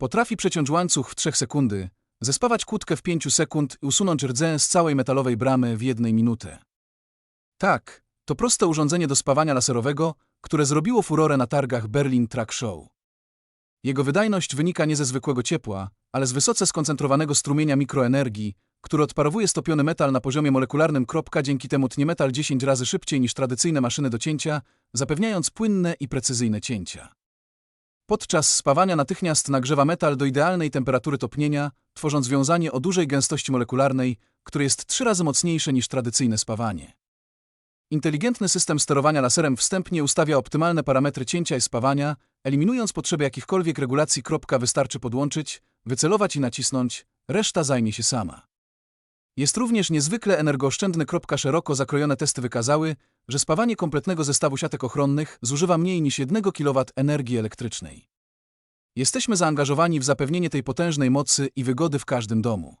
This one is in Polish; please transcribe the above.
Potrafi przeciąć łańcuch w 3 sekundy, zespawać kłódkę w 5 sekund i usunąć rdzę z całej metalowej bramy w jednej minutę. Tak, to proste urządzenie do spawania laserowego, które zrobiło furorę na targach Berlin Truck Show. Jego wydajność wynika nie ze zwykłego ciepła, ale z wysoce skoncentrowanego strumienia mikroenergii, który odparowuje stopiony metal na poziomie molekularnym. Kropka, dzięki temu tnie metal 10 razy szybciej niż tradycyjne maszyny do cięcia, zapewniając płynne i precyzyjne cięcia. Podczas spawania natychmiast nagrzewa metal do idealnej temperatury topnienia, tworząc wiązanie o dużej gęstości molekularnej, które jest trzy razy mocniejsze niż tradycyjne spawanie. Inteligentny system sterowania laserem wstępnie ustawia optymalne parametry cięcia i spawania, eliminując potrzebę jakichkolwiek regulacji. Wystarczy podłączyć, wycelować i nacisnąć, reszta zajmie się sama. Jest również niezwykle energooszczędny. Szeroko zakrojone testy wykazały, że spawanie kompletnego zestawu siatek ochronnych zużywa mniej niż 1 kW energii elektrycznej. Jesteśmy zaangażowani w zapewnienie tej potężnej mocy i wygody w każdym domu.